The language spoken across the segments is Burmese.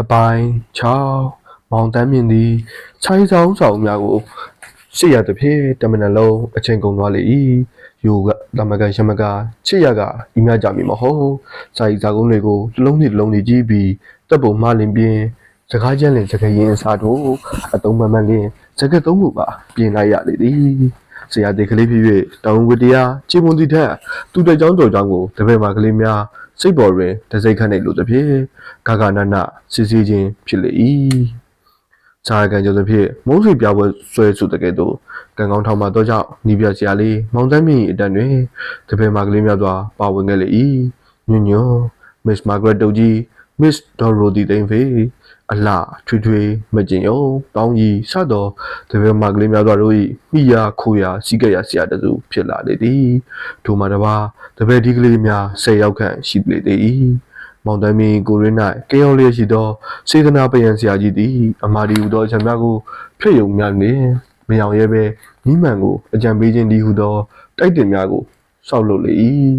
အပိုင်း6မောင်တန်းမြင့်သည်ခြိုင်းဆောင်ဆောင်များကိုရှေ့ရသဖြင့်တမန်နှလုံးအချိန်ကုန်သွားလေ၏ယူကတမကန်ရှမကချစ်ရကဤများကြမည်မဟုတ်စာရီစာကုန်းတွေကိုတစ်လုံးနဲ့တစ်လုံးနဲ့ကြည့်ပြီးတပ်ပုံမှလင်ပြင်းစကားကြမ်းလင်စကားရင်အစားတို့အတုံးမမှန်လင်းစကားသုံးမှုပါပြင်လိုက်ရလေသည်ဆရာတေကလေးဖြစ်၍တောင်ဝတ္တရားချေမွန်တိထက်သူတဲ့ကြောင်းတော်ကြောင်းကိုတပည့်မှာကလေးများ စိတ်ပေါ်တွင်တစိတ်ခန့်နေလို့တဖြင့်ဂဂနနစစ်စီချင်းဖြစ်လေ၏ခြားကန်ကြောင့်တဖြင့်မုန်းစိပြပွဲဆွဲစုတကယ်တော့ကံကောင်းထောင်မှာတော့ကြောင့်နီးပြဆရာလေးမောင်တန်းမြင့်၏အတန်တွင်တပည့်မှာကလေးများစွာပါဝင်ခဲ့လေ၏ညွညွမစ်မာဂရက်တိုကြီးမစ်ဒေါ်ရိုဒီတိန်ဖေး အလှထွေထွေမကျင်ယုံတောင်းကြီးစသောတပည့်မကလေးများစွာတို့၏မိယာခိုရာစီးကရဆရာတစုဖြစ်လာလေသည်ထိုမှာတပါတပည့်ဒီကလေးများ၁၀ယောက်ခန့်ရှိလေသည်မောင်တမင်းကိုရင်း၌ကဲရောလျက်ရှိသောစေတနာပယံဆရာကြီးသည်အမာဒီဟူသောအချက်များကိုဖျက်ယုံများနှင့်မယောင်ရဲပဲမိမှန်ကိုအကြံပေးခြင်းဒီဟူသောတိုက်တင်များကိုစောက်လုပ်လေ၏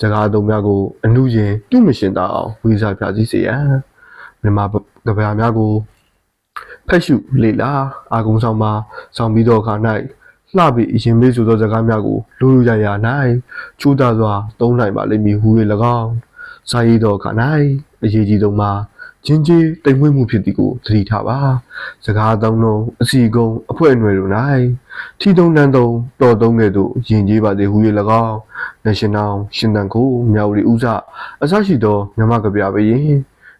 စကားသုံးများကိုအမှုရင်ပြုမရှင်သာအောင်ဝေစာပြစည်းစေရန် မြန်မာကဗျာများကိုဖက်ရှုလေလာအာကုံဆောင်မှာဆောင်ပြီးသောအခါ၌လှပြီးအရင်မေးဆိုသောစကားများကိုလူလူရရ၌ချူတာစွာသုံးနိုင်ပါလိမ့်မည်ဟူ၍၎င်းစာရေးသောအခါ၌အရေးကြီးဆုံးမှာချင်းကြီးတိမ်မွေ့မှုဖြစ်သည်ကိုသတိထားပါစကားသုံးလုံးအစီကုံအဖွဲအနွယ်တို့၌ထီထုံတန်းသုံးတော်သုံးကဲ့သို့ယဉ်ကျေးပါသည်ဟူ၍၎င်း National ရှင်တန်ကိုမြောက်ရီဥစအစရှိသောမြမကဗျာပဲရင်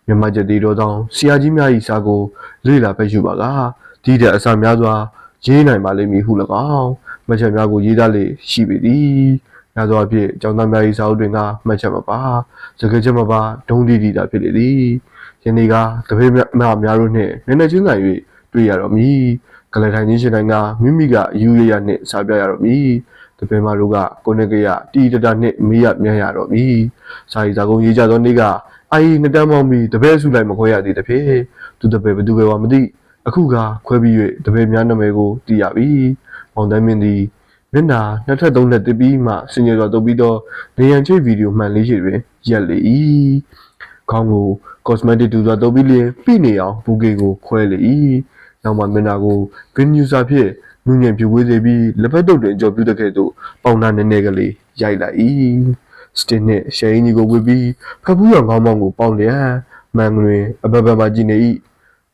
မြမကျက်တီတော်သောဆရာကြီးများ၏စာကိုလေ့လာဖတ်ရှုပါကဒီတဲ့အစာများစွာရေးနိုင်ပါလိမ့်မည်ဟု၎င်းမှတ်ချက်များကိုရေးသားလေရှိပေသည်များသောအားဖြင့်ကျောင်းသားများ၏စာအုပ်တွင်ကမှတ်ချက်မပါစကားချက်မပါဒုံးတီတီတာဖြစ်လေသည်ယနေ့ကတပည့်များများတို့နှင့်နည်းနည်းချင်းဆိုင်၍တွေ့ရတော့မည်ကလထိုင်ကြီးရှင်တိုင်းကမိမိကအယူရရနှင့်စာပြရတော့မည်တပည့်မတို့ကကိုနေကရတီတတာနှင့်မေးရမြန်းရတော့မည်စာရီစာကုန်းရေးကြသောနေ့က အာရီနှစ်တန်းမောင်းပြီးတပည့်စုလိုက်မခွဲရသေးတဖြင့်သူတပည့်ဘသူပဲဝါမသိအခုကခွဲပြီး၍တပည့်များနာမည်ကိုသိရပြီမောင်တန်းမင်းသည်မျက်နှာနှစ်ထပ်သုံးထပ်တစ်ပြီးမှစင်ကြယ်စွာတုပ်ပြီးတော့နေရန်ချိတ်ဗီဒီယိုမှန်လေးရှိတွင်ရက်လေ၏ခေါင်းကို cosmetic တူစွာတုပ်ပြီးလျင်ပြိနေအောင်ဘူကေကိုခွဲလေ၏နောက်မှမျက်နှာကို green user ဖြင့်နူးညံ့ပြဝေးစေပြီးလက်ဖက်တုပ်တွင်ကြော်ပြတဲ့ကဲ့သို့ပေါင်နာနည်းနည်းကလေးရိုက်လိုက်၏ စတင်နဲ့ရှယ်အင်းကြီးကိုဝေပြီးဖက်ဖူးရောင်ခေါင်းပေါင်းကိုပေါင်လျက်မန်တွင်အဘဘဘကြည့်နေ၏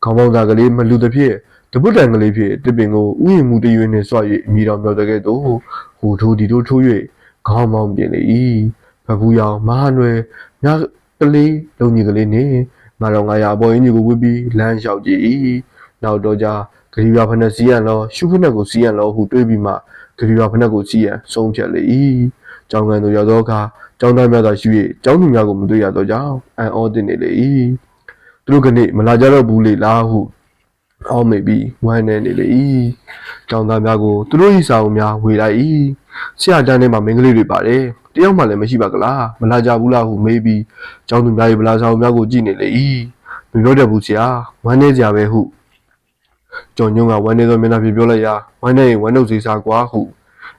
ခေါင်းပေါင်းသားကလေးမလူသဖြင့်တပုတ်တန်ကလေးဖြင့်တစ်ပင်ကိုဥယျာဉ်မှုတရွေနှင့်ဆွ၍အမိတော်မြော်တဲ့ကဲ့သို့ဟိုထိုးဒီထိုးထိုး၍ခေါင်းပေါင်းပြင်လေ၏ဖက်ဖူးရောင်မဟာနွယ်ညကလေးလုံကြီးကလေးနှင့်ငါတော်ငါရအပေါ်အင်းကြီးကိုဝေပြီးလမ်းလျှောက်ကြည့်၏နောက်တော့ကြာဂရီယာဖက်နဲ့စီးရန်လောရှုဖက်နဲ့ကိုစီးရန်လောဟုတွေးပြီးမှဂရီယာဖက်နဲ့ကိုစီးရန်ဆုံးဖြတ်လေ၏ကျောင်းကန်သို့ရောက်သောအခါ ကျောင်းသားများသာရှိ၍ကျောင်းသူများကိုမတွေ့ရသောကြောင့်အံ့ဩသင့်နေလေ၏သူတို့ကနေ့မလာကြတော့ဘူးလေလားဟုအောက်မေပြီးဝမ်းနေနေလေ၏ကျောင်းသားများကိုသူတို့၏စာအုပ်များဝေလိုက်၏ဆရာတန်းထဲမှာမင်းကလေးတွေပါတယ်တယောက်မှလည်းမရှိပါကလားမလာကြဘူးလားဟုမေးပြီးကျောင်းသူများ၏ဗလာစာအုပ်များကိုကြည့်နေလေ၏မပြောတတ်ဘူးဆရာဝမ်းနေကြပဲဟုကျော်ညုံကဝမ်းနေသောမျက်နှာဖြင့်ပြောလိုက်ရာဝမ်းနေရင်ဝမ်းနှုတ်စေစားကွာဟု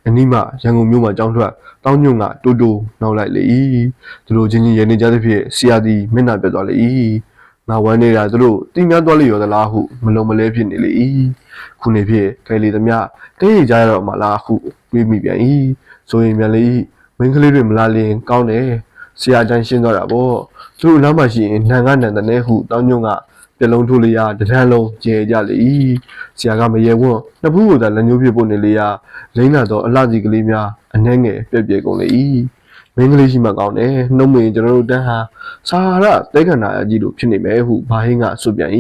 အနိမရန်ကုန်မြို့မှာကြောင်းထွက်တောင်းညုံကတူတူနောက်လိုက်လေ၏သူတို့ချင်းချင်းရနေကြသဖြင့်ဆရာသည်မျက်နှာပြတ်သွားလေ၏ငါဝမ်းနေတာသူတို့တိများသွားလေရောသလားဟုမလုံးမလဲဖြစ်နေလေ၏ခုနေဖြင့်ခဲလီသမျှတဲရကြရတော့မလားဟုတွေးမိပြန်၏ဆိုရင်မြန်လေ၏မင်းကလေးတွေမလာလျင်ကောင်းတယ်ဆရာတန်းရှင်းသွားတာပေါ့သူတို့လမ်းမှာရှိရင်နန်ကနန်တဲ့နဲ့ဟုတောင်းညုံက ပြလုံးထိုးလေးရတဒန်းလုံးကျဲကြလေ၏ဆရာကမရေဝွန်းနှစ်ဖူးကိုသာလက်ညှိုးပြပို့နေလေရလိမ့်လာသောအလှကြီးကလေးများအနှဲငယ်ပြက်ပြက်ကုန်လေ၏မင်းကလေးရှိမှကောင်းတယ်နှုတ်မရင်ကျွန်တော်တို့တန်းဟာစာရတဲခန္ဓာအကြီးတို့ဖြစ်နေမယ်ဟုဘာဟင်းကဆိုပြန်၏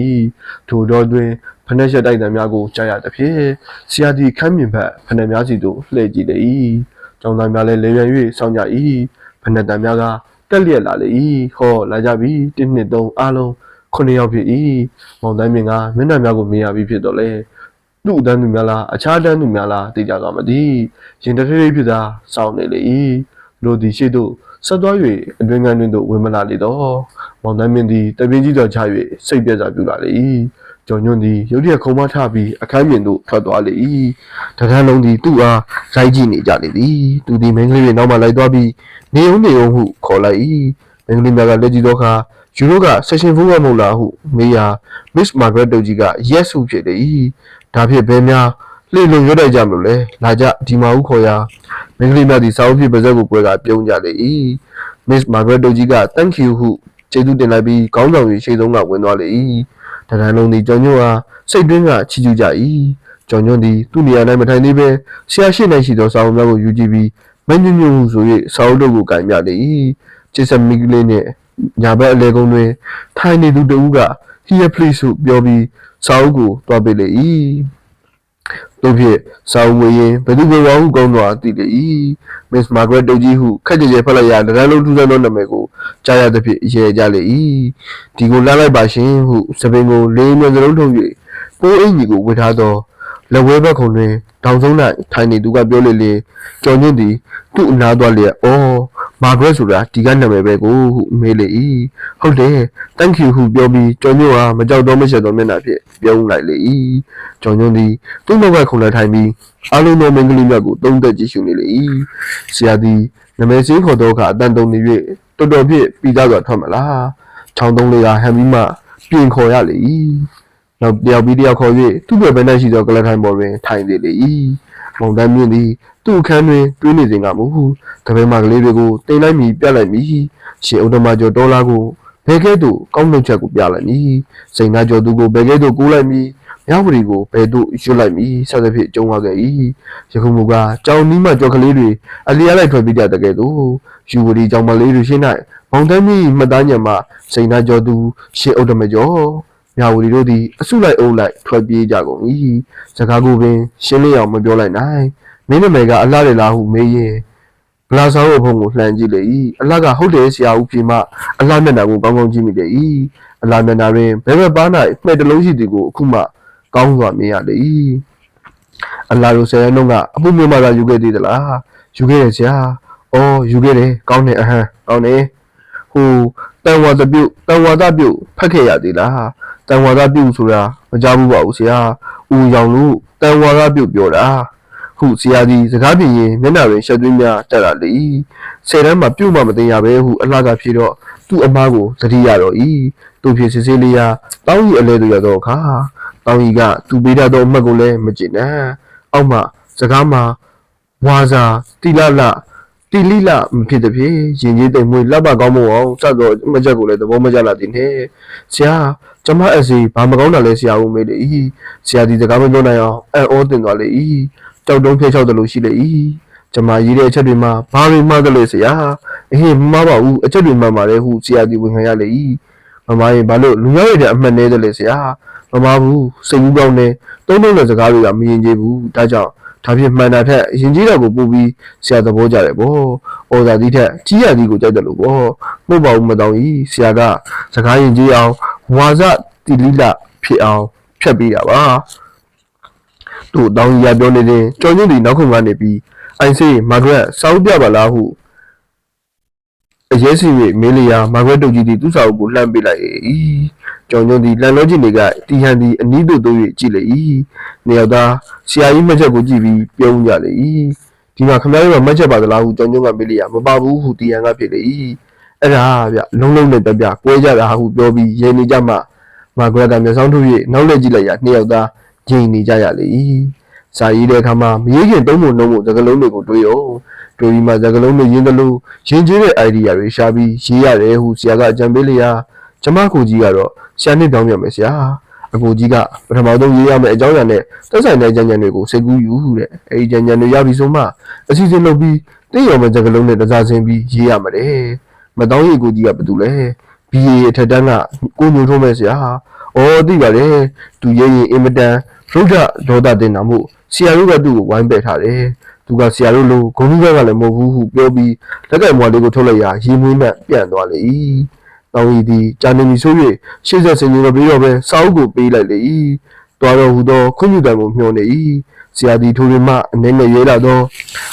ထိုတော်တွင်ဖနှက်ရက်တိုက်တံများကိုကြားရသဖြင့်ဆရာသည်ခမ်းမြင်ဖက်ဖနှက်များစီသို့လှည့်ကြည့်လေ၏ကျောင်းသားများလည်းလေပြန်၍စောင့်ကြ၏ဖနှက်တံများကတက်လျက်လာလေ၏ဟောလာကြပြီတစ်နှစ်သုံးအားလုံး ခုနှစ်ယောက်ဖြစ်၏မောင်တန်းမြင့်ကမျက်နှာများကိုမြင်ရပြီးဖြစ်တော့လေသူ့အတန်းသူများလားအခြားတန်းသူများလားသိကြသွားမသည်ရင်တထေးလေးဖြစ်သာစောင့်နေလေ၏လူသည်ရှိသို့ဆက်သွား၍အတွင်ကန်တွင်သို့ဝင်မလာလေတော့မောင်တန်းမြင့်သည်တပင်းကြီးတော်ချ၍စိတ်ပြက်စွာပြူလာလေ၏ကျော်ညွန့်သည်ရုတ်တရက်ခုံမထပြီးအခန်းပြင်သို့ထွက်သွားလေ၏တခန်းလုံးသည်သူ့အားရိုက်ကြည့်နေကြလေသည်သူသည်မင်းကလေးတွေနောက်မှလိုက်သွားပြီးနေုံနေုံဟုခေါ်လိုက်၏မင်းကလေးများကလက်ကြည့်သောအခါ ယူရိုက session 4ကမဟုတ်လားဟုမေးရာ Miss Margaret တို့ကြီးက yes ဟုဖြစ်လေ၏ဒါဖြင့်ဘယ်များလှည့်လုံရွတ်တိုက်ကြမလို့လဲလာကြဒီမှာဟုခေါ်ရာမင်းကလေးများသည်စာအုပ်ဖြစ်ပါဇက်ကိုပွဲကပြုံးကြလေ၏ Miss Margaret တို့ကြီးက thank you ဟုကျေးဇူးတင်လိုက်ပြီးခေါင်းဆောင်ကြီးရှေ့ဆုံးကဝင်သွားလေ၏တရန်လုံးသည်ကျော်ညွန့်အားစိတ်တွင်းကချီးကျူးကြ၏ကျော်ညွန့်သည်သူ့နေရာ၌မထိုင်သေးဘဲဆရာရှိ၌ရှိသောစာအုပ်များကိုယူကြည့်ပြီးမညွန့်ညွန့်ဟုဆို၍စာအုပ်တို့ကိုကင်ပြလေ၏ ချစ်စမီကလေးနှင့်ညာဘက်အလဲကုန်းတွင်ထိုင်နေသူတဦးက here please ဟုပြောပြီးစာအုပ်ကိုတွားပေးလေ၏တို့ဖြင့်စာအုပ်ဝေရင်ဘယ်သူဘယ်ဝါဟုကောင်းစွာသိလေ၏မစ္စမာဂရက်တို့ကြီးဟုခက်ကြဲကြဲဖတ်လိုက်ရာတရန်လုံးထူးဆန်းသောနာမည်ကိုကြားရသဖြင့်ရေကြလေ၏ဒီကိုလားလိုက်ပါရှင်ဟုစပင်ကိုလေးမျက်စလုံးထုတ်၍ပိုးအင်ကြီးကိုဝတ်ထားသောလက်ဝဲဘက်ခုံတွင်တောင်ဆုံး၌ထိုင်နေသူကပြောလေလေကြော်ညွန့်သည်သူ့အနာသွားလျက်အော် မာဂရက်ဆိုတာဒီကနာမည်ပဲကိုဟုမေးလေ၏ဟုတ်တယ် thank you ဟုပြောပြီးကြော်ညွန့်ဟာမကြောက်တော့မချက်တော့မျက်နှာဖြင့်ပြုံးလိုက်လေ၏ကြော်ညွန့်သည်သူ့နောက်ကခုံလက်ထိုင်ပြီးအလုံးသောမင်္ဂလိမြတ်ကိုသုံးသက်ကြည့်ရှုနေလေ၏ဆရာသည်နမဲစင်းခေါ်တော့ကအတန်တုံနေ၍တော်တော်ဖြင့်ပြီးသားစွာထွက်မလားချောင်းသုံးလေးကဟန်ပြီးမှပြင်ခေါ်ရလေ၏နောက်တယောက်ပြီးတယောက်ခေါ်၍သူ့ဘက်ဘက်၌ရှိသောကလထိုင်ပေါ်တွင်ထိုင်နေလေ၏ မုန်တမ်းမြင့်သည်သူ့အခန်းတွင်တွင်းနေစဉ်ကမူတပည့်မကလေးတွေကိုတင်လိုက်မိပြလိုက်မိရှင်ဥဒ္ဓမကျော်ဒေါ်လာကိုဘယ်ကဲ့သို့ကောင်းနှုတ်ချက်ကိုပြလိုက်မိစိန်သားကျော်သူကိုဘယ်ကဲ့သို့ကူးလိုက်မိမြောက်ပရီကိုဘယ်သို့ရွတ်လိုက်မိစသဖြင့်ကြုံရခဲ့၏ယခုမူကားကြောင်နီးမှကြော်ကလေးတွေအလျားလိုက်ထွက်ပြီးကြတဲ့ကဲ့သို့ယူဝရီကြောင်မလေးတွေရှင်း၌မောင်တန်းကြီးမှတ်သားညံမှစိန်သားကျော်သူရှင်ဥဒ္ဓမကျော် မြဝတီတို့သည်အစုလိုက်အုပ်လိုက်ထွက်ပြေးကြကုန်၏စကားကိုပင်ရှင်းလင်းအောင်မပြောလိုက်နိုင်မင်းနာမည်ကအလှတယ်လားဟုမေးရင်ဗလာဆောင်ရဲ့ဖုန်းကိုလှန်ကြည့်လေ၏အလှကဟုတ်တယ်ဆရာဦးပြေမှအလှမျက်နှာကိုကောင်းကောင်းကြည့်မိလေ၏အလှမျက်နှာတွင်ဘဲဘဲပါး၌မှဲ့တလုံးရှိသည်ကိုအခုမှကောင်းစွာမြင်ရလေ၏အလှတို့ဆယ်ရက်လုံးကအမှုမျိုးမှသာယူခဲ့သေးသလားယူခဲ့တယ်ဆရာအော်ယူခဲ့တယ်ကောင်းတယ်အဟမ်းကောင်းတယ်ဟိုတန်ဝါသပြုတ်တန်ဝါသပြုတ်ဖတ်ခဲ့ရသေးလား တန်ဝါသပြုတ်ဆိုတာမကြဘူးပါဘူးဆရာဦးရောင်လို့တန်ဝါသပြုတ်ပြောတာဟုဆရာကြီးစကားပြင်းရင်မျက်နှာတွင်ရှက်သွင်းများတက်လာလေ၏ဆယ်တန်းမှာပြုတ်မှမသိရပဲဟုအလှကဖြေတော့သူ့အမားကိုသတိရတော့၏သူဖြင့်စစ်စစ်လေးရာတောင်းကြီးအလဲသူရတော့အခါတောင်းကြီးကသူပေးတတ်သောအမှတ်ကိုလည်းမကျင်နဲ့အောက်မှစကားမှာဝါစာတိလလတိလိလမဖြစ်တဲ့ဖြင့်ရင်ကြီးတိမ်မွေးလက်ပါကောင်းမအောင်စတော့အမချက်ကိုလည်းသဘောမကျလာသည်နဲ့ဆရာ ကျမအစီဘာမကောင်းတာလဲဆရာဦးမေးလေ၏ဆရာဒီစကားမပြောနိုင်အောင်အံ့ဩတင်သွားလေ၏ကြောက်တုံးဖျက်ချောက်တယ်လို့ရှိလေ၏ကျမရေးတဲ့အချက်တွေမှာဘာတွေမှသလဲဆရာအေးမမပါဘူးအချက်တွေမှန်ပါတယ်ဟုဆရာဒီဝင်ခံရလေ၏မမရင်ဘာလို့လူရောက်ရတဲ့အမှတ်နေတယ်လေဆရာမမဘူးစိတ်ကူးကောင်းနေတုံးတုံးတဲ့စကားတွေကမရင်ကျေးဘူးဒါကြောင့်ဒါဖြင့်မှန်တာထက်ရင်ကြီးတာကိုပို့ပြီးဆရာသဘောကျတယ်ဗော။အော်သာဒီထက်ကြီးရသည်ကိုကြိုက်တယ်လို့ဗော။မဟုတ်ပါဘူးမတောင်းကြီးဆရာကစကားရင်ကြီးအောင် ဝါစတိလိလဖြစ်အောင်ဖြတ်ပေးတာပါ။သူ့တောင်းကြီးရပြောနေတဲ့ကြော်ညွန့်ဒီနောက်ခုကနေပြီးအိုင်ဆေးမာဂရက်စောင်းပြပါလားဟုအရေးစီ၍မေးလျာမာဂရက်တို့ကြီးသည်သူ့စာအုပ်ကိုလှမ်းပေးလိုက်၏ကြောင်ညွန့်သည်လန်လောချင်တွေကတီဟန်သည်အနီးသို့တိုး၍ကြည့်လေ၏နေရောက်သားဆရာကြီးမှတ်ချက်ကိုကြည့်ပြီးပြုံးကြလေ၏ဒီမှာခမည်းတော်မှတ်ချက်ပါသလားဟုကြောင်ညွန့်ကမေးလျာမပါဘူးဟုတီဟန်ကဖြစ်လေ၏ အဲ့ဒါဗျလုံးလုံးနဲ့တပြကွဲကြတာဟုပြောပြီးရေနေကြမှမာဂရက်ကမျက်စောင်းထုတ်၍နောက်လက်ကြည့်လိုက်ရာနှစ်ယောက်သားဂျိန်နေကြရလေ၏စာရေးတဲ့အခါမှာမရေးခင်တုံးမုံနှုံးမှုသကလုံးတွေကိုတွေးအောင်တွေးပြီးမှသကလုံးတွေရင်းသလိုရင်ကျေးတဲ့ idea တွေရှာပြီးရေးရတယ်ဟုဆရာကအကြံပေးလျာကျမကိုကြီးကတော့ဆရာနှစ်တောင်းပြမယ်ဆရာအကိုကြီးကပထမဆုံးရေးရမယ့်အကြောင်းအရာနဲ့သက်ဆိုင်တဲ့ကြံကြံတွေကိုစိတ်ကူးယူတဲ့အဲဒီကြံကြံတွေရပြီဆိုမှအစီအစဉ်လုပ်ပြီးတင့်ရော်မဲ့သကလုံးနဲ့တစားစင်းပြီးရေးရမှာတဲ့ မတောင်းရီကိုကြီးကဘာတူလဲ BA အထက်တန်းကကိုညိုထုံးမဲ့ဆရာ။အော်သိပါတယ်။သူရေးရင်အင်မတန်ရုဒ္ဓဒေါသတင်တာမို့ဆရာတို့ကသူ့ကိုဝိုင်းပယ်ထားတယ်။သူကဆရာတို့လိုဂုဏ်ကြီးကလည်းမဟုတ်ဘူးဟုပြောပြီးလက်ကင်မွားလေးကိုထုတ်လိုက်ရာရေမွေးမှပြန်သွားလေ၏။တောင်းရီသည်ကြာနေပြီဆို၍ရှေ့ဆက်စင်နေတော့ပြီးတော့ပဲစာအုပ်ကိုပေးလိုက်လေ၏။တွားတော်ဟူသောခွင့်ပြုတံကိုမျှော်နေ၏။ဆရာသည်ထိုတွင်မှအနေနဲ့ရေးလာသော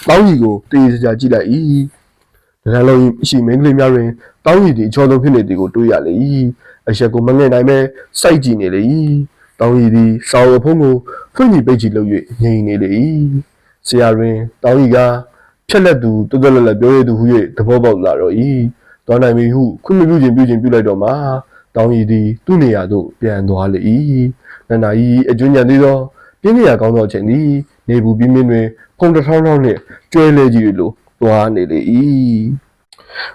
တောင်းရီကိုတေးစရာကြည့်လိုက်၏။ ဒါလည်းရှိမင်းကလေးများတွင်တောင်းရည်သည်အချောဆုံးဖြစ်နေသည်ကိုတွေးရလေ၏အရက်ကိုမငဲ့နိုင်ပဲစိုက်ကြည့်နေလေ၏တောင်းရည်သည်စာအုပ်ဖုံးကိုဖွင့်ကြည့်ပိတ်ကြည့်လုပ်၍ငြိမ်နေလေ၏ဆရာတွင်တောင်းရည်ကဖြက်လက်သူတွတ်တွတ်လက်လက်ပြောရသူဟု၍သဘောပေါက်လာတော့၏သွားနိုင်ပြီဟုခွင့်မပြုခြင်းပြုခြင်းပြုလိုက်တော့မှတောင်းရီသည်သူ့နေရာသို့ပြန်သွားလေ၏နန္ဒာဤအကျွမ်းညံသေးသောပြင်းပြရာကောင်းသောအချိန်သည်နေဘူးပြင်းပြင်းတွင်ဖုန်တစ်ထောင်းထောင်းနှင့်ကျွဲလဲကြီးလို သွားနေလေ၏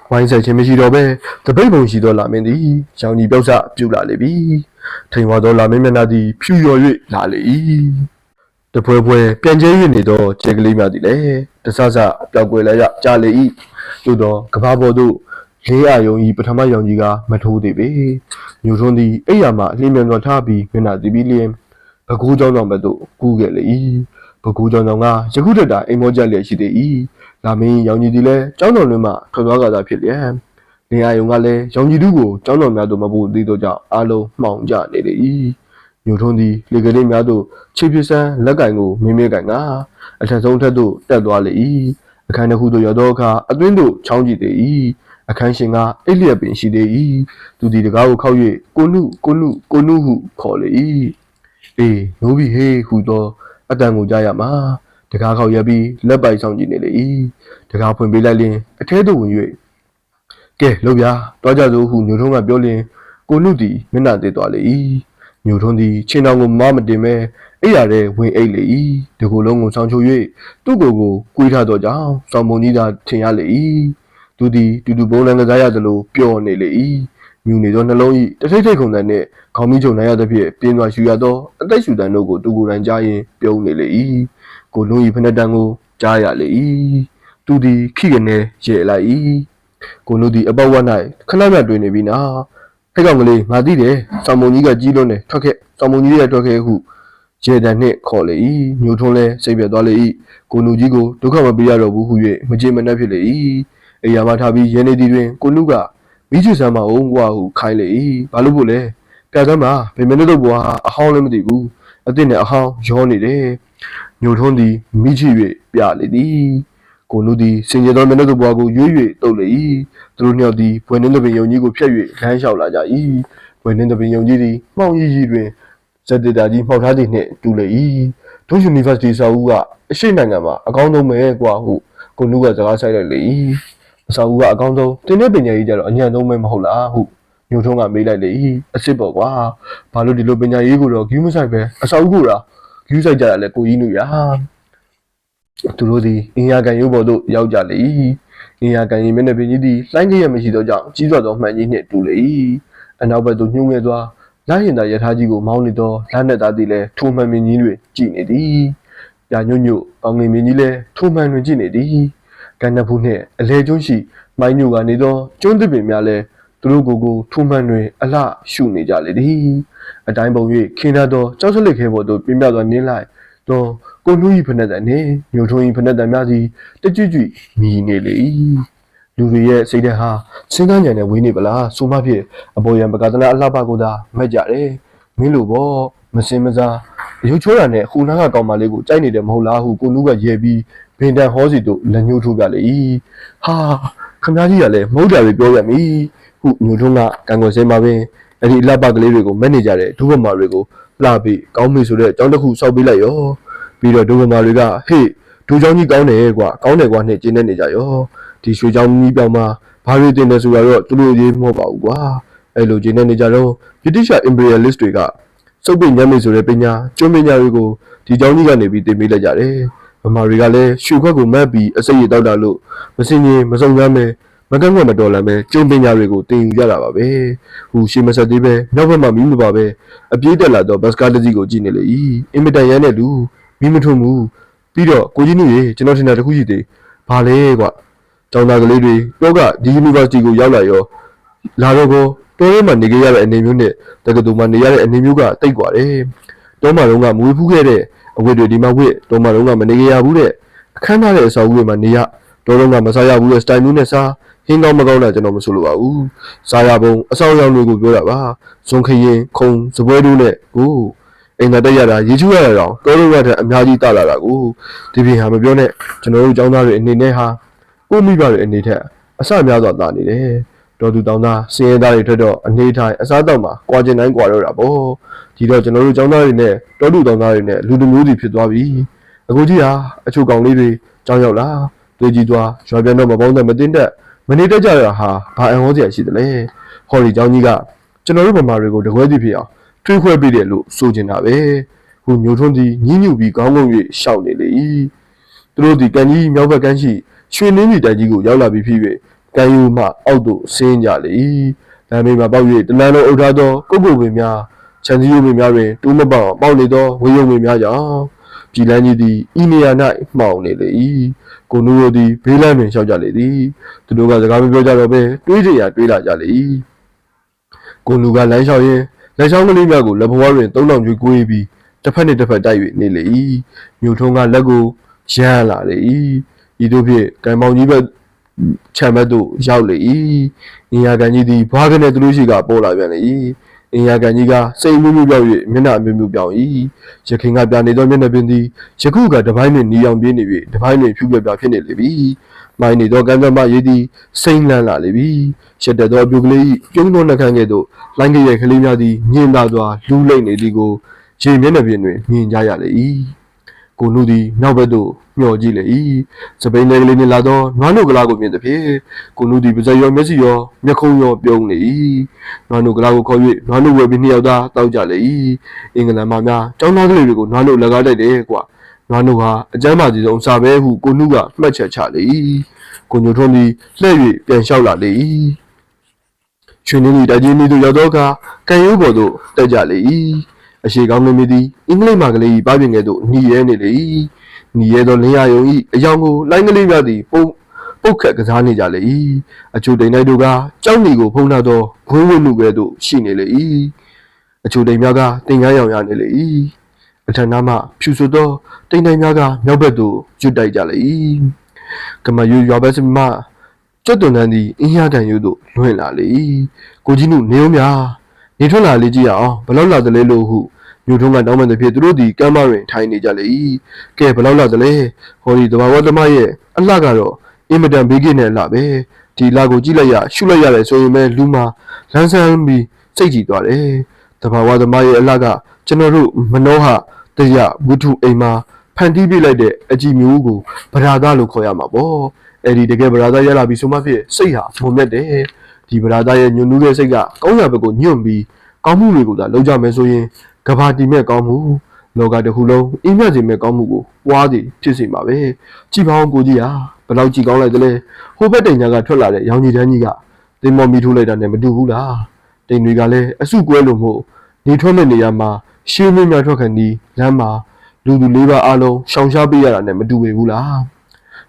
ဝိုင်းဆက်ခြင်းမရှိတော့ဘဲတပိတ်ပုံရှိသောလာမင်းသည်ရောင်ကြီးပြောက်စပြုတ်လာလေပြီထိန်ဝါသောလာမင်းမျက်နှာသည်ဖြူလျော်၍လာလေ၏တပွဲပွဲပြန်ကျဲ၍နေသောခြေကလေးများသည်လည်းတဆဆပျောက်ကွယ်လည်းရကြလေ၏သို့သောကဘာပေါ်သို့လေးအယုံဤပထမရောင်ကြီးကမထိုးသေးပေညိုထွန်းသည်အိယာမှအလင်းမြန်စွာထားပြီးမျက်နှာသည်ပြီးလျင်ဘကူးကြောင်းကြောင့်ဘက်သို့ကူးခဲ့လေ၏ဘကူးကြောင်းကြောင့်ကယခုတည်းတာအိမ်မောကြလျက်ရှိသေး၏ လာမင်းရောင်ကြီးသည်လည်းကြောင်းတော်လွင်မှထွက်သွားကြတာဖြစ်လျက်နေအယုံကလည်းရောင်ကြီးသူကိုကြောင်းတော်များသို့မပူသေးသောကြောင့်အလုံးမှောင်ကြနေလေ၏ညိုထွန်းသည်လေကလေးများသို့ခြေပစ္စမ်းလက်ကင်ကိုမင်းမဲကင်ကအထက်ဆုံးထက်သို့တက်သွားလေ၏အခန်းတစ်ခုသို့ရောက်သောအခါအတွင်းသို့ချောင်းကြည့်သေး၏အခန်းရှင်ကအိပ်လျက်ပင်ရှိသေး၏သူသည်တကားကိုခောက်၍ကိုနုကိုနုကိုနုဟုခေါ်လေ၏အေးနိုးပြီဟေးဟူသောအတန်ကိုကြားရမှာ တကားခောက်ရပြီးလက်ပိုက်ဆောင်ကြည့်နေလေ၏တကားဖွင့်ပေးလိုက်လျင်အထဲသို့ဝင်၍ကဲလို့ဗျာတွားကြစို့ဟုညိုထုံးကပြောလျင်ကိုနုသည်မျက်နှာသေးသွားလေ၏ညိုထုံးသည်ချင်းတော်ကိုမမတင်မဲအိပ်ရတဲ့ဝင်အိတ်လေ၏ဒီကိုယ်လုံးကိုဆောင်ချို၍သူ့ကိုယ်ကိုကွေးထားသောကြောင့်စောင်းမုံကြီးသာထင်ရလေ၏သူသည်တူတူပုံးလန်းကစားရသလိုပျော်နေလေ၏မြူနေသောနှလုံး၏တထိတ်ထိတ်ခုန်တဲ့နှင့်ခေါင်းမီးချုံနိုင်ရသဖြင့်ပြင်းစွာရှူရသောအသက်ရှူတန်တို့ကိုသူကိုယ်တိုင်ကြားရင်ပြုံးနေလေ၏ ကိုလုံး၏ဖက်တန်ကိုကြားရလေ၏သူသည်ခိကနေရဲလိုက်၏ကိုလုံးသည်အပေါက်ဝတ်၌ခဏမြတွေ့နေပြီနာဟဲ့ကောင်ကလေးငါသိတယ်စောင်းမုံကြီးကကြီးလွန်းတယ်ထွက်ခဲ့စောင်းမုံကြီးရဲ့ထွက်ခဲ့ဟုရေတံနှင့်ခေါ်လေ၏ညိုထွန်းလဲစိတ်ပြတ်သွားလေ၏ကိုနုကြီးကိုဒုက္ခမပေးရတော့ဘူးဟု၍မကြေမနက်ဖြစ်လေ၏အိယာမထားပြီးရင်းနေသည်တွင်ကိုနုကမိချူဆမ်းမအောင်ကွာဟုခိုင်းလေ၏ဘာလို့ဖို့လဲပြသမ်းပါဗေမင်းတို့ဘွားအဟောင်းလည်းမသိဘူးအစ်စ်နဲ့အဟောင်းရောနေတယ် ညိုထွန်းသည်မိချ၍ပြလေသည်ကိုနုသည်စင်ကြယ်သောမင်းတို့ဘွားကိုရွေး၍တုပ်လေ၏သူတို့နှစ်ယောက်သည်ဘွယ်နှင်းတပင်ယုံကြီးကိုဖျက်၍လမ်းလျှောက်လာကြ၏ဘွယ်နှင်းတပင်ယုံကြီးသည်မှောင်ရီရီတွင်ဇက်ဒေတာကြီးမှောက်ထားသည့်နှင့်တူလေ၏ဒု University စာအုပ်ကအရှိနိုင်ငံမှာအကောင်းဆုံးပဲကွာဟုကိုနုကစကားဆိုင်လိုက်လေ၏အစာအုပ်ကအကောင်းဆုံးတင်းတဲ့ပညာရေးကြတော့အညံ့ဆုံးပဲမဟုတ်လားဟုညိုထုံးကမေးလိုက်လေ၏အစ်စ်ပေါ့ကွာဘာလို့ဒီလိုပညာရေးကိုတော့ဂူးမဆိုင်ပဲအစာအုပ်ကိုတော့ ဂူးဆိုင်ကြရလဲကိုကြီးနုရာသူတို့သည်အင်ယာကန်ရုပ်ပေါ်သို့ရောက်ကြလေ၏အင်ယာကန်ရင်မျက်နှာပြင်ကြီးသည်လိုင်းကြီးရမရှိသောကြောင့်ကြီးစွာသောမှန်ကြီးနှင့်တူလေ၏အနောက်ဘက်သို့ညှိုးငယ်သွားလာရင်သာယထာကြီးကိုမောင်းနေသောလက်နဲ့သားသည်လည်းထိုမှန်မြင်ကြီးတွင်ကြည်နေသည်။ရာညွတ်ညွတ်ကောင်းငင်မြင်ကြီးလည်းထိုမှန်တွင်ကြည်နေသည်။ကန္နဖူးနှင့်အလဲကျွန်းရှိမိုင်းညိုကနေသောကျွန်းသစ်ပင်များလည်း သူတို့ကိုယ်ကိုထိုမှန်တွင်အလှရှုနေကြလေသည်။အတိုင်းပုံ၍ခင်းထားသောကြောက်စလက်ခဲပေါ်သို့ပြင်းပြသွားနေလိုက်သောကိုနှူး၏ဖက်နှက်တန်နှင့်ညိုထွန်း၏ဖက်နှက်တန်များသည်တကြွကြွမြည်နေလေ၏။လူတွေရဲ့စိတ်ဓာတ်ဟာစဉ်းစားဉာဏ်နဲ့ဝေးနေပလားဆိုမှဖြစ်အပေါ်ယံပကဒနာအလှပကိုသာမက်ကြတယ်မင်းလိုပေါ့မစင်မစားအယုတ်ချိုးတာနဲ့ဟူနာကကောင်မလေးကိုကြိုက်နေတယ်မဟုတ်လားဟုကိုနုကရဲပြီးဘင်တန်ဟောစီတို့လက်ညှိုးထိုးပြလေ၏ဟာခမကြီးကလည်းမဟုတ်တယ်ပဲပြောရမည် ဟုညိုထုံးကကံကိုစိမ်းပါပင်အဲ့ဒီအလှပကလေးတွေကိုမက်နေကြတဲ့ဒုဗမာတွေကိုလှပြီးကောင်းပြီဆိုတဲ့အကြောင်းတစ်ခုစောက်ပေးလိုက်ရောပြီးတော့ဒုဗမာတွေကဟေ့ဒူเจ้าကြီးကောင်းတယ်ကွာကောင်းတယ်ကွာနဲ့ကျင်းနေနေကြရော ဒီရွှေချောင်းကြီးပြောင်းမှာဘာတွေတင်နေဆိုတော့သူတို့ရေးမဟုတ်ပါဘူးကွာအဲ့လိုဂျင်းနေနေကြတော့ British Imperialist တွေကစုပ်ပိတ်ညမ်းမေဆိုတဲ့ပညာကျွန်းပညာတွေကိုဒီเจ้าကြီးကနေပြီးတင်ပေးလိုက်ကြတယ်ဗမာတွေကလည်းရွှေခွက်ကိုမတ်ပြီးအစိတ်ရတောက်တာလို့မစင်ကြီးမစုံစမ်းပဲ မကန့်ကွက်မတော်လမ်းပဲကျွန်းပညာတွေကိုတင်ယူကြတာပါပဲဟူရှေမဆက်သေးပဲနောက်ဘက်မှာမီးမပါပဲအပြေးတက်လာတော့ဘတ်စကားတစ်စီးကိုကြည့်နေလေ၏အင်မတန်ရမ်းတဲ့လူမီးမထွန်းဘူးပြီးတော့ကိုကြီးနုရေကျွန်တော်ထင်တာတစ်ခုရှိသေးဘာလဲကွာ ကျောင်းသားကလေးတွေတော့ကဒီ University ကိုရောက်လာရောလာတော့ကောတော်ရဲမှာနေခဲ့ရတဲ့အနေမျိုးနဲ့တက္ကသိုလ်မှာနေရတဲ့အနေမျိုးကတိတ်กว่าတယ်။တောမှာတော့ကမွေးဖူးခဲ့တဲ့အဝတ်တွေဒီမှာဝတ်တောမှာတော့ကမနေခဲ့ရဘူးတဲ့အခမ်းထားတဲ့အစာအုပ်တွေမှာနေရတော်တော့ကမစားရဘူးတဲ့ style မျိုးနဲ့စား ဟင်းကောင်းမကောင်းတာကျွန်တော်မဆိုလိုပါဘူး။စားရပုံအဆောင်အယောင်တွေကိုပြောတာပါ။ဇွန်ခရင်ခုံစပွဲတို့နဲ့ကိုအိမ်သာတက်ရတာရေချူရတာတော့တော်တော်ကထက်အများကြီးတလာတာကိုဒီပြင်ဟာမပြောနဲ့ကျွန်တော်တို့ကျောင်းသားတွေအနေနဲ့ဟာကိုမိဘတွေအနေထက်အဆများစွာတာနေတယ်တော်သူတောင်းသားစင်းရဲသားတွေထွက်တော့အနေထိုင်အစားတော့မှာကြွာကျင်တိုင်းကြွာတော့တာပေါ့ဒီတော့ကျွန်တော်တို့ចောင်းသားတွေနဲ့တော်သူတောင်းသားတွေနဲ့လူတစ်မျိုးစီဖြစ်သွားပြီအခုကြီးဟာအချို့ကောင်လေးတွေကြောင်းရောက်လာတွေ့ကြည့်သွားရွာပြန်တော့မပေါင်းတဲ့မတင်တဲ့ မနေတတ်ကြရဟာဘာအံ့ဩစရာရှိသလဲဟော်ဒီเจ้าကြီးကကျွန်တော်တို့ဗမာတွေကိုတကွဲသိဖြစ်အောင်တွေးခွဲပေးတယ်လို့ဆိုချင်တာပဲဟိုညိုထွန်းသည်ညှဉ်းညူပြီးခေါင်းငုံ၍ရှောက်နေလေ၏သူတို့ဒီကန်ကြီးမြောက်ဘက်ကန်းရှိရွှေနှင်းပြည်တိုင်ကြီးကိုရောက်လာပြီးဖြစ်၍ကန်ယူမှအောက်သို့ဆင်းကြလေ၏လမ်းမေးမှာပေါက်၍တလန်းလုံးအုပ်ထားသောကုတ်ကုတ်ပင်များချန်စီယိုပင်များတွင်တူးမပေါက်ပေါက်နေသောဝေယုံပင်များကြောင့်ပြည်လန်းကြီးသည်ဤနေရာ၌မှောင်နေလေ၏ ကိုနူတို့သည်ဘေးလမ်းပင်လျှောက်ကြလေသည်သူတို့ကစကားမပြောကြတော့ဘဲတွေးကြရာတွေးလာကြလေ၏ကိုနူကလမ်းလျှောက်ရင်းလက်ချောင်းကလေးများကိုလက်ဘဝတွင်သုံးတောင်ကျွေးကွေးပြီးတစ်ဖက်နှင့်တစ်ဖက်တိုက်၍နေလေ၏မြို့ထုံးကလက်ကိုရမ်းလာလေ၏ဤသို့ဖြင့်ကံမောင်ကြီးဘက်ခြံဘက်သို့ရောက်လေ၏အင်ယာကန်ကြီးသည်ဘွားကနေသူတို့ရှိကပေါ်လာပြန်လေ၏ အင်ယာကန်ကြီးကစိတ်မှုမှုပြောက်၍မျက်နှာအမျိုးမျိုးပြောင်း၏ရခင်ကပြနေသောမျက်နှာပင်သည်ယခုကတပိုင်းတွင်နီအောင်ပြေးနေ၍တပိုင်းတွင်ဖြူပြပြဖြစ်နေလေပြီမိုင်းနေသောကံကမရေးသည်စိမ့်လန်းလာလေပြီရှက်တဲ့သောအပြုကလေးပြုံးသောနှကန်းကဲ့သို့လိုင်းကရဲ့ကလေးများသည်မြင်သာစွာလူးလိမ့်နေသည်ကိုရေမျက်နှာပြင်တွင်မြင်ကြရလေ၏ ကိုနုသည်နောက်ဘက်သို့မျှော်ကြည့်လေ၏စပိန်လေကလေးနှင့်လာသောနွားနိုကလားကိုမြင်သည်ဖြင့်ကိုနုသည်ပါဇက်ရောမျက်စိရောမျက်ခုံးရောပြုံးနေ၏နွားနိုကလားကိုခေါ်၍နွားနိုဝယ်ပြီးနှစ်ယောက်သားတောက်ကြလေ၏အင်္ဂလန်မှာများကျောင်းသားကလေးတွေကိုနွားနိုလက်ကားတိုက်တယ်ကွာနွားနိုဟာအကျမ်းပါစီဆုံးစာပဲဟုကိုနုကမှတ်ချက်ချလေ၏ကိုညိုထွန်းသည်လှည့်၍ပြန်လျှောက်လာလေ၏ရွှေနင်းဤတကြီးနည်းသို့ရောက်သောအခါကံရိုးပေါ်သို့တက်ကြလေ၏ အရှိကောင်းနေမည်သည်အင်္ဂလိပ်မှာကလေး၏ပပင်ကဲ့သို့ညီရဲနေလေ၏ညီရဲသောလင်းရယုံ၏အယောင်ကိုလိုင်းကလေးများသည်ပုံပုတ်ခက်ကစားနေကြလေ၏အချိုတိန်၌တို့ကကြောက်နေကိုဖုံးနှသောဂိုးဝင်းမှုကဲ့သို့ရှိနေလေ၏အချိုတိန်များကတင်ကားရောင်ရနေလေ၏အထက်နားမှဖြူဆိုသောတိန်တိုင်များကမြောက်ဘက်သို့ကျွတ်တိုက်ကြလေ၏ကမယူရွာဘက်စမကျွတ်တွန်တန်းသည်အင်းရတန်ယူသို့လွင့်လာလေ၏ကိုကြီးနုနေုံများနေထွက်လာလေကြည့်ရအောင်ဘလောက်လာသလဲလို့ဟု မြို့ထုံးကတောင်းပန်တဲ့ဖြစ်သူတို့ဒီကမ်းမတွင်ထိုင်နေကြလေ၏ကဲဘလောက်လာသလဲဟောဒီတဘာဝသမားရဲ့အလှကတော့အင်မတန်ဘေးကင်းတဲ့အလှပဲဒီလှကိုကြည့်လိုက်ရရှုလိုက်ရတယ်ဆိုရင်ပဲလူမှာလန်းဆန်းပြီးစိတ်ကြည်သွားတယ်တဘာဝသမားရဲ့အလှကကျွန်တော်တို့မနှောဟတရားဝိထုအိမ်မှာဖန်တီးပြလိုက်တဲ့အကြည့်မျိုးကိုဗရာသားလို့ခေါ်ရမှာပေါ့အဲ့ဒီတကယ်ဗရာသားရလာပြီဆိုမှဖြစ်စိတ်ဟာမုံမြတ်တယ်ဒီဗရာသားရဲ့ညွန်နူးတဲ့စိတ်ကကောင်းရာဘက်ကိုညွန့်ပြီး ကောင်းမှုတွေကိုသာလုပ်ကြမယ်ဆိုရင်ကဘာတီမဲ့ကောင်းမှုလောကတစ်ခုလုံးအင်းမြတ်ခြင်းမဲ့ကောင်းမှုကိုပွားသည်ဖြစ်စေမှာပဲကြည်ပေါင်းကိုကြီးဟာဘယ်လောက်ကြည်ကောင်းလိုက်သလဲဟိုဘက်တိန်ညာကထွက်လာတဲ့ရောင်ကြီးတန်းကြီးကတင်မော်မီထိုးလိုက်တာနဲ့မတူဘူးလားတိန်တွေကလည်းအစုကွဲလို့မို့နေထွက်မဲ့နေရာမှာရှင်းမင်းများထွက်ခံဒီလမ်းမှာလူသူလေးပါအလုံးရှောင်ရှားပေးရတာနဲ့မတူပေဘူးလား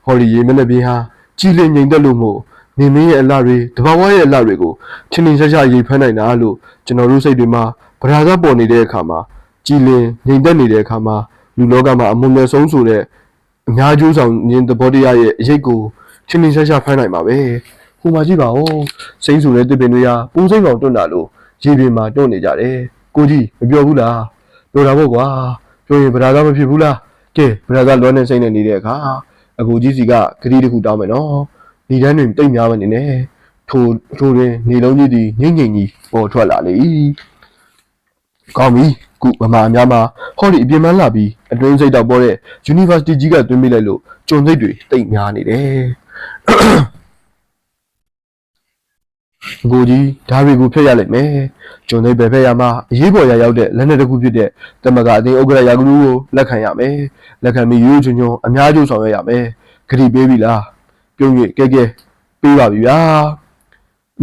ဟော်လီရေမနဲ့ပြင်းဟာကြည်လင်ငိမ်သက်လို့မို့ နေမင်းရဲ့အလှတွေတဘာဝရဲ့အလှတွေကိုချင်းချင်းရှားရှားရေဖမ်းနိုင်တာလို့ကျွန်တော်တို့စိတ်တွေမှာဗရာဇပေါ်နေတဲ့အခါမှာကြည်လင်ငြိမ်သက်နေတဲ့အခါမှာလူလောကမှာအမုန်းနဲ့ဆုံးဆိုတဲ့အများကျိုးဆောင်ခြင်းသဘောတရားရဲ့အရေးကိုချင်းချင်းရှားရှားဖမ်းနိုင်ပါပဲဟိုမှာကြည့်ပါဦးစိမ့်ဆိုတဲ့တစ်ပင်တွေကပူစိမ့်ကောင်တွန့်တာလို့ရေပြင်မှာတွန့်နေကြတယ်ကိုကြီးမပြောဘူးလားပြောတာပေါ့ကွာပြောရင်ဗရာဇမဖြစ်ဘူးလားကဲဗရာဇလွမ်းနေစိမ့်နေနေတဲ့အခါအကူကြီးစီကဂရီတစ်ခုတောင်းမယ်နော် ဒီတန်းတွင်တိတ်များမနေနဲ့ထိုထိုတွင်နေလုံးကြီးသည်ငိမ့်ငိမ့်ကြီးပေါ်ထွက်လာလေ၏ကောင်းပြီခုဗမာအများမှာဟောဒီအပြင်မလာပြီးအတွင်းစိတ်တော့ပေါ်တဲ့ University ကြီးကတွင်းမိလိုက်လို့ကျုံစိတ်တွေတိတ်များနေတယ်အကိုကြီးဓာတွေကိုဖျက်ရလိုက်မယ်ကျုံစိတ်ပဲဖက်ရမှာအရေးပေါ်ရရောက်တဲ့လက်နက်တစ်ခုဖြစ်တဲ့တမကအတင်းဥက္ကရာယာကလူကိုလက်ခံရမယ်လက်ခံပြီးရိုးရိုးချွန်ချွန်အများကျိုးဆောင်ရွက်ရမယ်ဂရီပေးပြီလား ပြုံး၍ကဲကဲပေးပါပြီဗျာ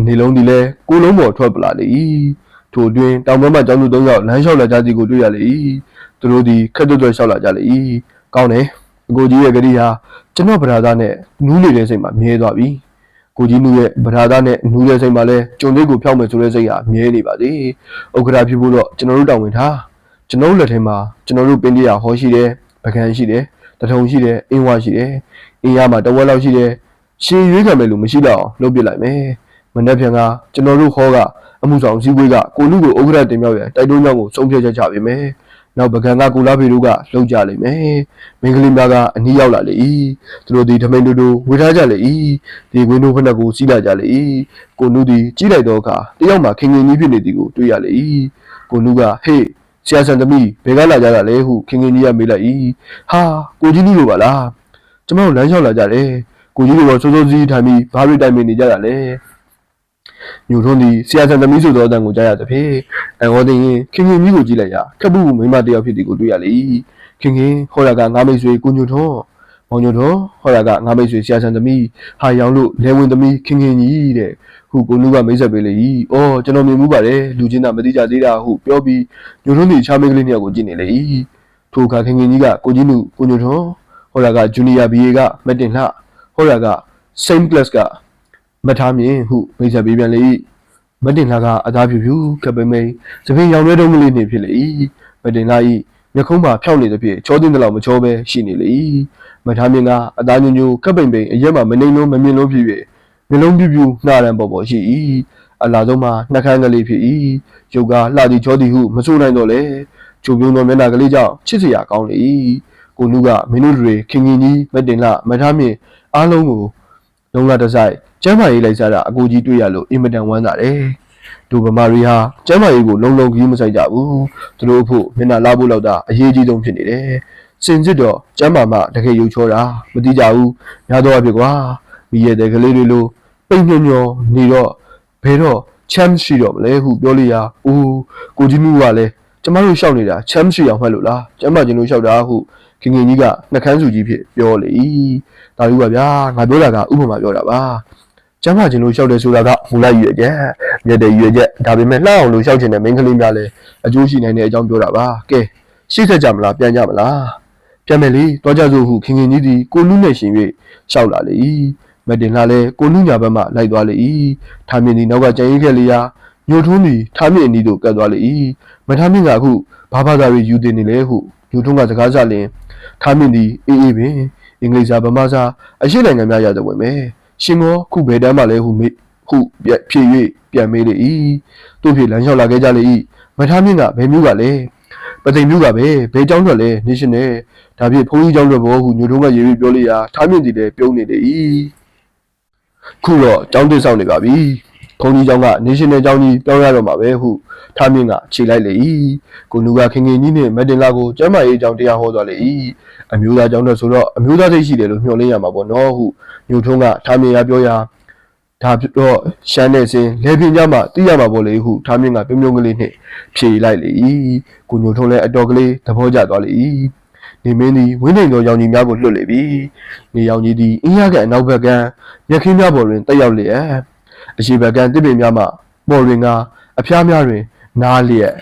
နေလုံးဒီလဲကိုလုံးပေါ်ထွက်ပလာလေ၏ထိုအတွင်းတောင်ဘက်မှကျောင်းသူသုံးယောက်လမ်းလျှောက်လာကြသည်ကိုတွေ့ရလေ၏သူတို့သည်ခက်တွတ်တွတ်လျှောက်လာကြလေ၏ကောင်းတယ်အကိုကြီးရဲ့ဂရီဟာကျွန်တော်ဗရာသားနဲ့နူးနေတဲ့စိတ်မှာမြဲသွားပြီကိုကြီးနူးရဲ့ဗရာသားနဲ့နူးတဲ့စိတ်မှာလဲကျုံလေးကိုဖျောက်မယ်ဆိုတဲ့စိတ်ဟာမြဲနေပါသေးဥက္ကရာဖြစ်ဖို့တော့ကျွန်တော်တို့တောင်းဝင်ထားကျွန်တော်တို့လက်ထဲမှာကျွန်တော်တို့ပင်တရားဟောရှိတယ်ပကံရှိတယ် တထုံရှိတယ်အင်းဝရှိတယ်အင်းရမှာတဝက်လောက်ရှိတယ်ရှင်ရွေးခံမယ်လို့မရှိတော့အောင်လုပ်ပြလိုက်မယ်မနေ့ပြန်ကကျွန်တော်တို့ခေါ်ကအမှုဆောင်စည်းဝေးကကိုလူကိုဥက္ကဋ္ဌတင်မြောက်ရတိုက်တွန်းကြောင်းကိုဆုံးဖြတ်ချက်ချပေးမယ်နောက်ပကံကကိုလာဖေတို့ကလှုပ်ကြလိမ့်မယ်မင်းကလေးများကအနီးရောက်လာလေ၏သူတို့ဒီထမိန်တို့တို့ဝေထားကြလေ၏ဒီဝင်းတို့ဖက်နှက်ကိုစီးလာကြလေ၏ကိုနုသည်ကြီးလိုက်တော့အခါတယောက်မှခင်ခင်ကြီးဖြစ်နေသည်ကိုတွေ့ရလေ၏ကိုနုကဟေး ဆရာဆန်သမီးဘယ်ကလာကြတာလဲဟုခင်ခင်ကြီးကမေးလိုက်၏ဟာကိုကြီးလူလိုပါလားကျမတို့လမ်းလျှောက်လာကြတယ်ကိုကြီးတို့ကစိုးစိုးစည်းထိုင်ပြီးဘာတွေတိုင်ပင်နေကြတာလဲညိုထုံးသည်ဆရာဆန်သမီးဆိုသောအတန်ကိုကြားရသဖြင့်တန်ဟောသိရင်ခင်ခင်ကြီးကိုကြည့်လိုက်ရာခက်ပူမိန်းမတစ်ယောက်ဖြစ်သည်ကိုတွေ့ရလေခင်ခင်ဟောရကငါမိတ်ဆွေကိုညိုထုံးမောင်ညိုထုံးဟောရကငါမိတ်ဆွေဆရာဆန်သမီးဟာရောင်လို့လဲဝင်သမီးခင်ခင်ကြီးတဲ့ ဟုကိုနုကမိတ်ဆက်ပေးလေ၏အော်ကျွန်တော်မြင်မှုပါတယ်လူချင်းသာမသိကြသေးတာဟုပြောပြီးညိုထုံးသည်ချားမိန်းကလေးနှစ်ယောက်ကိုကြည့်နေလေ၏ထိုအခါခင်ခင်ကြီးကကိုကြီးနုကိုညိုထုံးဟောရကဂျူနီယာဘီအေကမက်တင်လှဟောရကစိန့်ကလပ်ကမထားမြင်ဟုမိတ်ဆက်ပေးပြန်လေ၏မက်တင်လှကအသားဖြူဖြူခပ်ပိမိန်သပင်ရောင်ရဲတုံးကလေးနှင့်ဖြစ်လေ၏မက်တင်လှ၏မျက်ခုံးမှာဖြောက်နေသဖြင့်ချောတင်တဲ့လောက်မချောပဲရှိနေလေ၏မထားမြင်ကအသားညွညွခပ်ပိန်ပိန်အရက်မှမနှိမ်လုံးမမြင်လုံးဖြစ်၍ မျိုးလုံးပြူပြူနှာရန်ပေါ်ပေါ်ရှိ၏အလာဆုံးမှာနှက်ခမ်းကလေးဖြစ်၏ရုပ်ကလှသည်ချောသည်ဟုမဆိုနိုင်တော့လေချိုပြုံးသောမျက်နှာကလေးကြောင့်ချစ်စရာကောင်းလေ၏ကိုနုကမင်းတို့တွေခင်ခင်ကြီးမက်တင်လှမထားမြင်အားလုံးကိုလုံးလာတစ်ဆိုင်ကျမ်းမာရေးလိုက်စားတာအကူကြီးတွေ့ရလို့အင်မတန်ဝမ်းသာတယ်။ဒူဗမာရီဟာကျမ်းမာရေးကိုလုံလုံကြီးမဆိုင်ကြဘူး။သူတို့အဖို့မျက်နှာလာဖို့လောက်တာအရေးကြီးဆုံးဖြစ်နေတယ်။စင်စစ်တော့ကျမ်းမာမှတကယ်ယူချောတာမတိကြဘူး။များတော့အဖြစ်ကွာ။ မိရဲ့တဲ့ကလေးတွေလိုပိတ်ညွညောနေတော့ဘယ်တော့ချမ်းရှိတော့မလဲဟုပြောလိုက်ရာအိုးကိုကြီးမှုကလည်းကျမတို့ရှောက်နေတာချမ်းရှိအောင်မှတ်လို့လားကျမ်းမာခြင်းလို့ရှောက်တာဟုခင်ခင်ကြီးကနှကန်းစုကြီးဖြစ်ပြောလေ၏ဒါလူပါဗျာငါပြောတာကဥပမာပြောတာပါကျမ်းမာခြင်းလို့ရှောက်တယ်ဆိုတာကမူလရည်ရွယ်ချက်မြတ်တဲ့ရည်ရွယ်ချက်ဒါပေမဲ့လှအောင်လို့ရှောက်ခြင်းတဲ့မိန်းကလေးများလည်းအကျိုးရှိနိုင်တဲ့အကြောင်းပြောတာပါကဲရှေ့ဆက်ကြမလားပြန်ကြမလားပြန်မယ်လေတောကြစို့ဟုခင်ခင်ကြီးသည်ကိုနုနဲ့ရှင်၍ရှောက်လာလေ၏ မက်တင်လှလည်းကိုနုညာဘက်မှလိုက်သွားလေ၏ထားမြင့်သည်နောက်ကကြံရင်ခဲ့လေရာညိုထွန်းသည်ထားမြင့်အနီးသို့ကပ်သွားလေ၏မထားမြင့်ကအခုဘာဘာသာတွေယူတင်နေလဲဟုညိုထွန်းကစကားစလျင်ထားမြင့်သည်အေးအေးပင်အင်္ဂလိပ်စာဗမာစာအရှိနိုင်ငံများရတဲ့ဝင်မယ်ရှင်မောခုဘယ်တန်းမှလဲဟုမေးဟုပြဖြည့်၍ပြန်မေးလေ၏သူ့ဖြေလမ်းလျှောက်လာခဲ့ကြလေ၏မထားမြင့်ကဘယ်မျိုးကလဲပသိမ်မျိုးကပဲဘယ်เจ้าထွက်လဲနေရှင်နဲ့ဒါဖြင့်ဘုန်းကြီးเจ้าထွက်ဘောဟုညိုထွန်းကရေပြီးပြောလိုက်ရာထားမြင့်သည်လည်းပြုံးနေလေ၏ ခုတော့ចောင်းတင်ဆောင်နေပါပြီခုံကြီးကျောင်းက National ကျောင်းကြီးပြောင်းရတော့မှာပဲဟုထားမြင့်ကခြေလိုက်လေ၏ကိုနူကခင်ခင်ကြီးနဲ့မက်တင်လာကိုကျမ်းမာရေးကျောင်းတရားဟောသွားလေ၏အမျိုးသားကျောင်းတော့ဆိုတော့အမျိုးသားသိရှိတယ်လို့မျှော်လင့်ရမှာပေါ့နော်ဟုမြို့ထုံးကထားမြင့်ကပြောရာဒါတော့ရှမ်းနဲ့စင်လေပြင်းကြမှာတိရမှာပေါ့လေဟုထားမြင့်ကပြုံးပြုံးကလေးနဲ့ဖြေလိုက်လေ၏ကိုညိုထုံးလည်းအတော်ကလေးသဘောကျသွားလေ၏ နေမင်းသည်ဝင်းနေသောရောင်ကြီးများကိုလွတ်လေပြီနေရောင်ကြီးသည်အင်းရကအနောက်ဘက်ကမျက်ခင်းများပေါ်တွင်တက်ရောက်လျက်အရှိဘက်ကတစ်ပင်များမှပေါ်တွင်ကအဖျားများတွင်နားလျက်